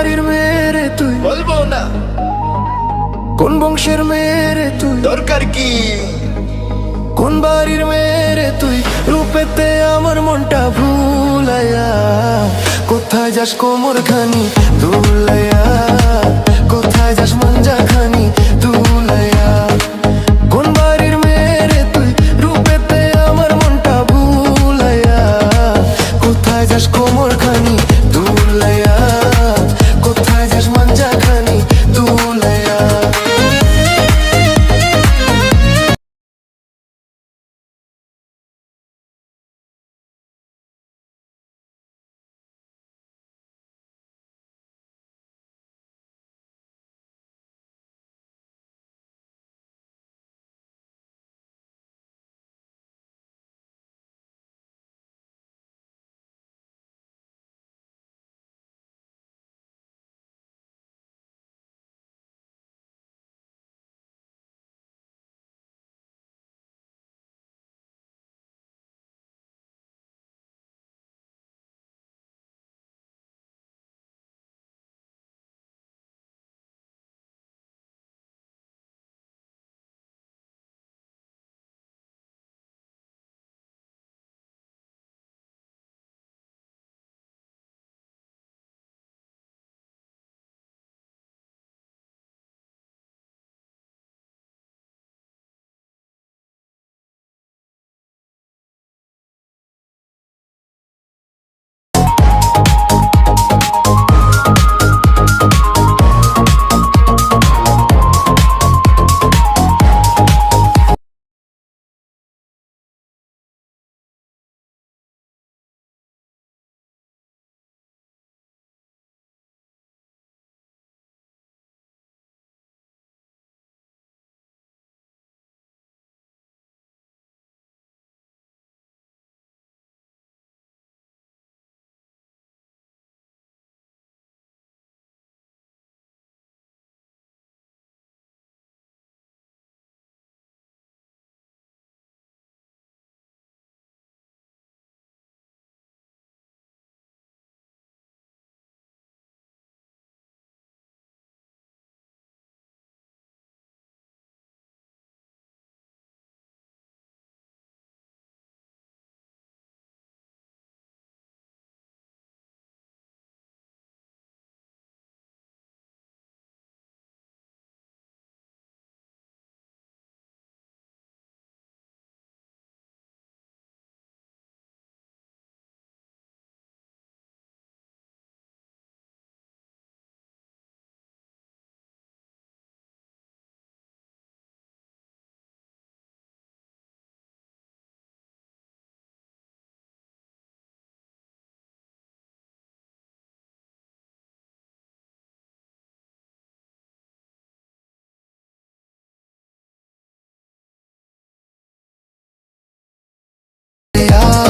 বাড়ির মেরে তুই। বলব না। কোন বংশের মেরে তুই? দরকার কি? কোন বাড়ির মেরে তুই? রূপেতে আমার মনটা ভুলাইয়া কোথায় যাস কোমর খানি দুলাইয়া কোথায়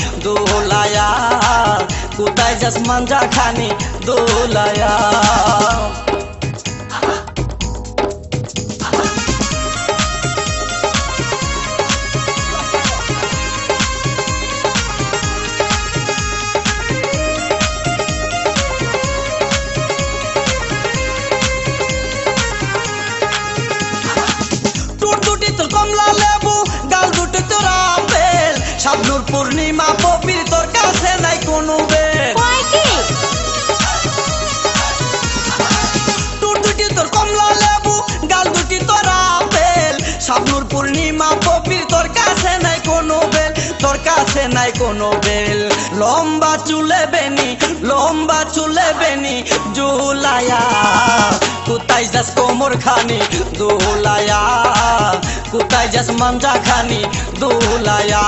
দোলায়া কোথায় কোথায় যাস মাঞ্জা কাছে নাই কোনো বেল। লম্বা চুলে বেনি লম্বা চুলে বেনি জুলায়া কোথায় যাস কোমর খানি দোলায়া কোথায় যাস মাঞ্জা খানি দোলায়া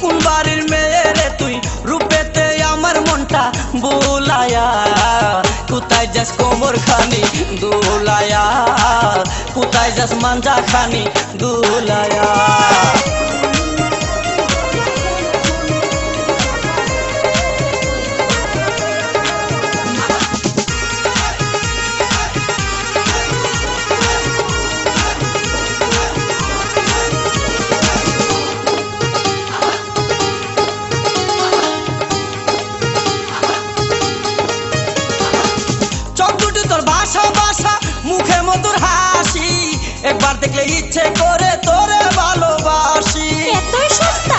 কোন বাড়ির মেয়ে রে তুই, রূপেতে আমার মনটা বোলায়া। কোথায় যাস কোমর খানি দুলায়া কোথায় যাস মাঞ্জা খানি দোলায়া একবার দেখলে ইচ্ছে করে তোরে ভালোবাসি। এতই সস্তা।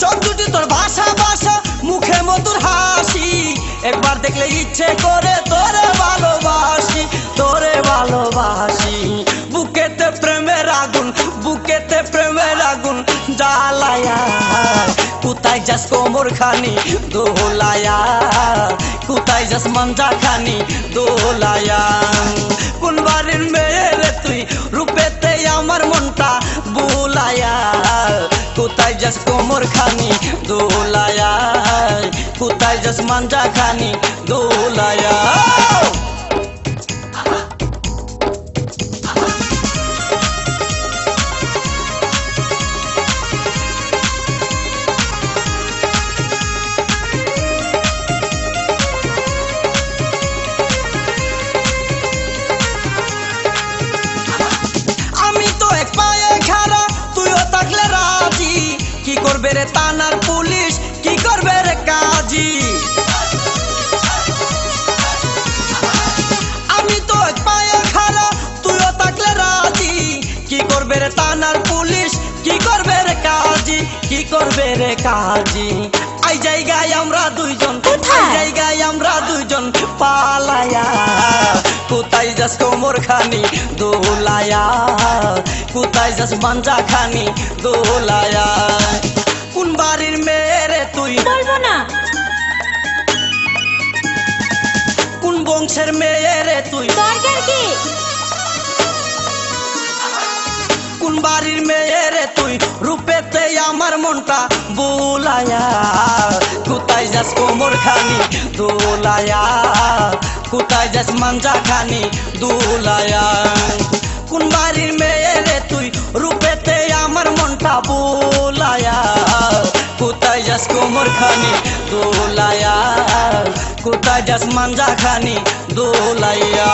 চোখ দুটি তোর ভাষা ভাষা মুখে মধুর হাসি। একবার দেখলে ইচ্ছে করে তোরে ভালোবাসি তোরে ভালোবাসি। বুকেতে প্রেমের আগুন বুকেতে প্রেমের আগুন জ্বালায়া। কোথায় যাস কোমর খানি দোলায়া কোথায় যাস মঞ্জা খানি দোলায়া কোন বাড়ির মেয়ে তুই রূপেতে আমার মনটা বুলায়া কুতাই যাস কোমর খানি? দোলায়া কুতাই যাস মাঞ্জা খানি দোলায়া করবে রে তানার পুলিশ? কি করবে রে কাজী? আমি তো এক পায়ে খাড়া তুইও থাকলে রাজি। কি করবে রে তানার পুলিশ? কি করবে রে কাজী? কি করবে রে কাজী? আই জায়গায় আমরা দুইজন কোথায়? জায়গায় আমরা দুইজন পালায়া। কোথায় যাস কোমর খানি দোলায়া। কোথায় যাস মাঞ্জা খানি দোলায়া। কোন বাড়ির মেয়ে রে তুই? বলব না। কোন বংশের মেয়ে রে তুই? দরকার কি? কোন বাড়ির মেয়ে রে তুই? রূপেতে আমার মনটা বোলায়া। কোথায় যাস কোমর খানি? দোলায়া। কোথায় যাস মাঞ্জা খানি? দোলায়া। কোন বাড়ির মেয়ে আমার মনটা বোলায়া কোথায় যাস কোমর খানি দোলায়া কোথায় যাস মাঞ্জা খানি দোলায়া